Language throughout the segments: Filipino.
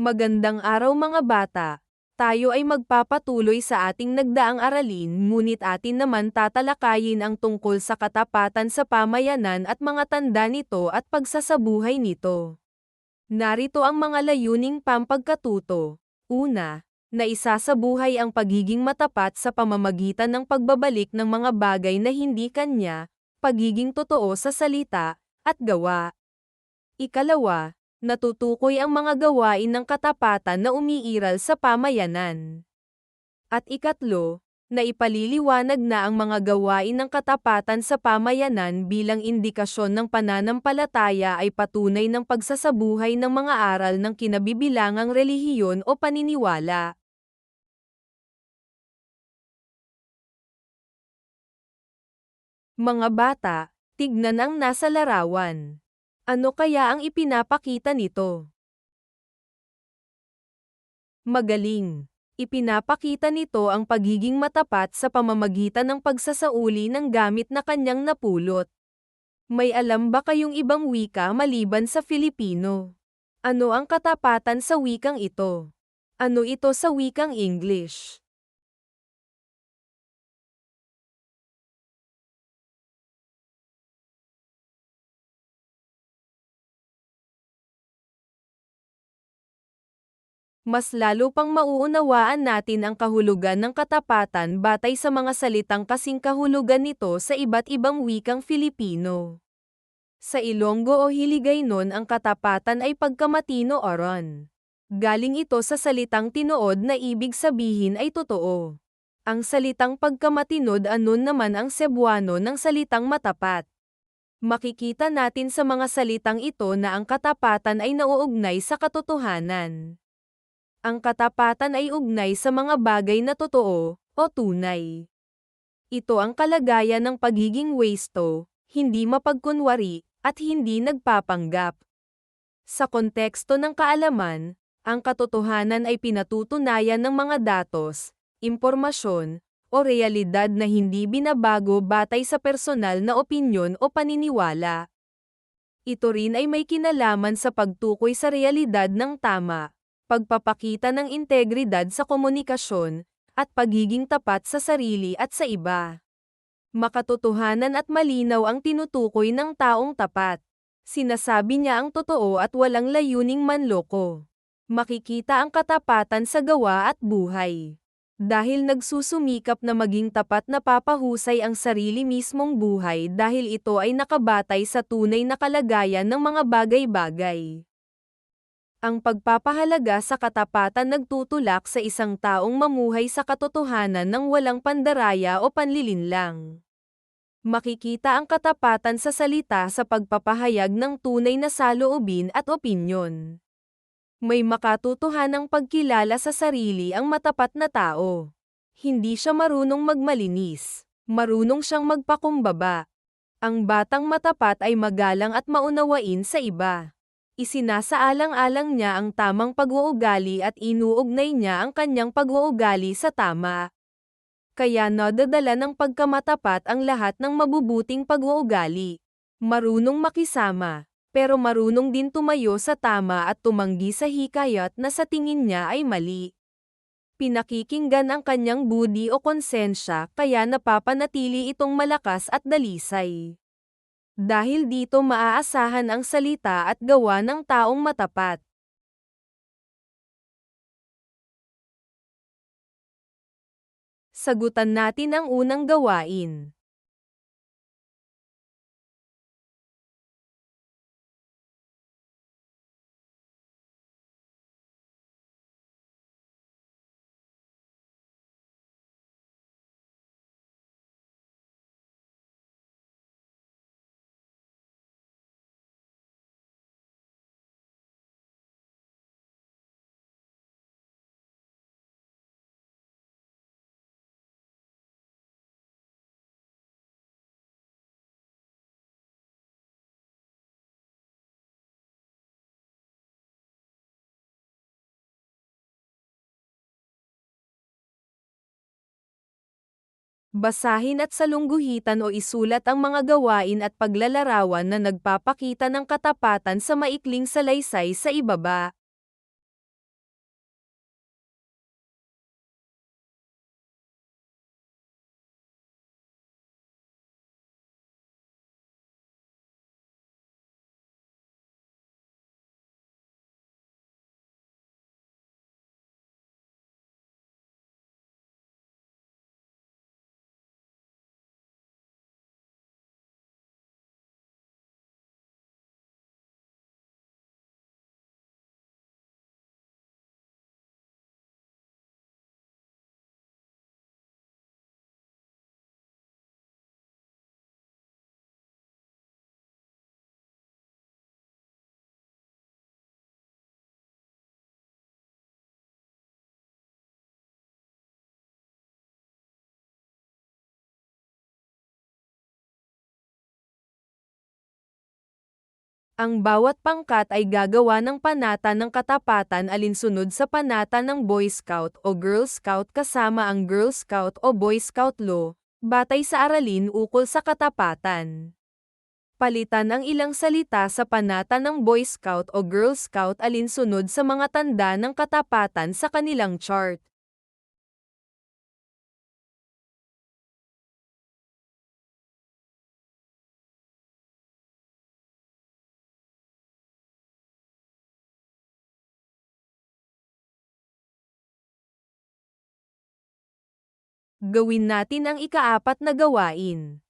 Magandang araw mga bata. Tayo ay magpapatuloy sa ating nagdaang aralin ngunit atin naman tatalakayin ang tungkol sa katapatan sa pamayanan at mga tanda nito at pagsasabuhay nito. Narito ang mga layuning pampagkatuto. Una, na isasabuhay ang pagiging matapat sa pamamagitan ng pagbabalik ng mga bagay na hindi kanya, pagiging totoo sa salita, at gawa. Ikalawa, natutukoy ang mga gawain ng katapatan na umiiral sa pamayanan. At ikatlo, na ipaliliwanag na ang mga gawain ng katapatan sa pamayanan bilang indikasyon ng pananampalataya ay patunay ng pagsasabuhay ng mga aral ng kinabibilangang relihiyon o paniniwala. Mga bata, tignan ang nasa larawan. Ano kaya ang ipinapakita nito? Magaling. Ipinapakita nito ang pagiging matapat sa pamamagitan ng pagsasauli ng gamit na kanyang napulot. May alam ba kayong ibang wika maliban sa Filipino? Ano ang katapatan sa wikang ito? Ano ito sa wikang English? Mas lalo pang mauunawaan natin ang kahulugan ng katapatan batay sa mga salitang kasing kahulugan nito sa iba't ibang wikang Filipino. Sa Ilonggo o Hiligaynon ang katapatan ay pagkamatino oron. Galing ito sa salitang tinood na ibig sabihin ay totoo. Ang salitang pagkamatinod anon naman ang Cebuano ng salitang matapat. Makikita natin sa mga salitang ito na ang katapatan ay nauugnay sa katotohanan. Ang katapatan ay ugnay sa mga bagay na totoo, o tunay. Ito ang kalagayan ng pagiging wasto, hindi mapagkunwari, at hindi nagpapanggap. Sa konteksto ng kaalaman, ang katotohanan ay pinatutunayan ng mga datos, impormasyon, o realidad na hindi binabago batay sa personal na opinyon o paniniwala. Ito rin ay may kinalaman sa pagtukoy sa realidad ng tama pagpapakita ng integridad sa komunikasyon, at pagiging tapat sa sarili at sa iba. Makatotohanan at malinaw ang tinutukoy ng taong tapat. Sinasabi niya ang totoo at walang layuning manloko. Makikita ang katapatan sa gawa at buhay. Dahil nagsusumikap na maging tapat na papahusay ang sarili mismong buhay dahil ito ay nakabatay sa tunay na kalagayan ng mga bagay-bagay. Ang pagpapahalaga sa katapatan nagtutulak sa isang taong mamuhay sa katotohanan ng walang pandaraya o panlilinlang. Makikita ang katapatan sa salita sa pagpapahayag ng tunay na saloobin at opinyon. May makatotohanang pagkilala sa sarili ang matapat na tao. Hindi siya marunong magmalinis. Marunong siyang magpakumbaba. Ang batang matapat ay magalang at maunawain sa iba isinasaalang-alang niya ang tamang pag-uugali at inuugnay niya ang kanyang pag-uugali sa tama. Kaya nadadala ng pagkamatapat ang lahat ng mabubuting pag-uugali. Marunong makisama, pero marunong din tumayo sa tama at tumanggi sa hikayat na sa tingin niya ay mali. Pinakikinggan ang kanyang budi o konsensya kaya napapanatili itong malakas at dalisay. Dahil dito maaasahan ang salita at gawa ng taong matapat. Sagutan natin ang unang gawain. Basahin at salungguhitan o isulat ang mga gawain at paglalarawan na nagpapakita ng katapatan sa maikling salaysay sa ibaba. Ang bawat pangkat ay gagawa ng panata ng katapatan alinsunod sa panata ng Boy Scout o Girl Scout kasama ang Girl Scout o Boy Scout law, batay sa aralin ukol sa katapatan. Palitan ang ilang salita sa panata ng Boy Scout o Girl Scout alinsunod sa mga tanda ng katapatan sa kanilang chart. Gawin natin ang ikaapat na gawain.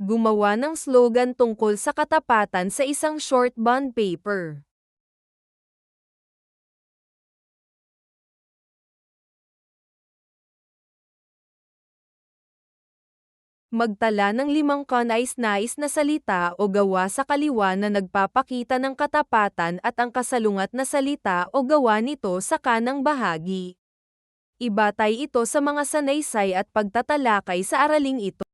Gumawa ng slogan tungkol sa katapatan sa isang short bond paper. Magtala ng limang kanais-nais na salita o gawa sa kaliwa na nagpapakita ng katapatan at ang kasalungat na salita o gawa nito sa kanang bahagi. Ibatay ito sa mga sanaysay at pagtatalakay sa araling ito.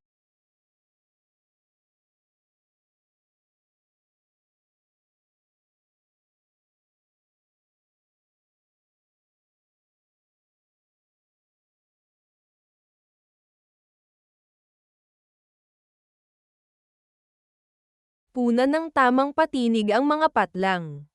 Punan ng tamang patinig ang mga patlang.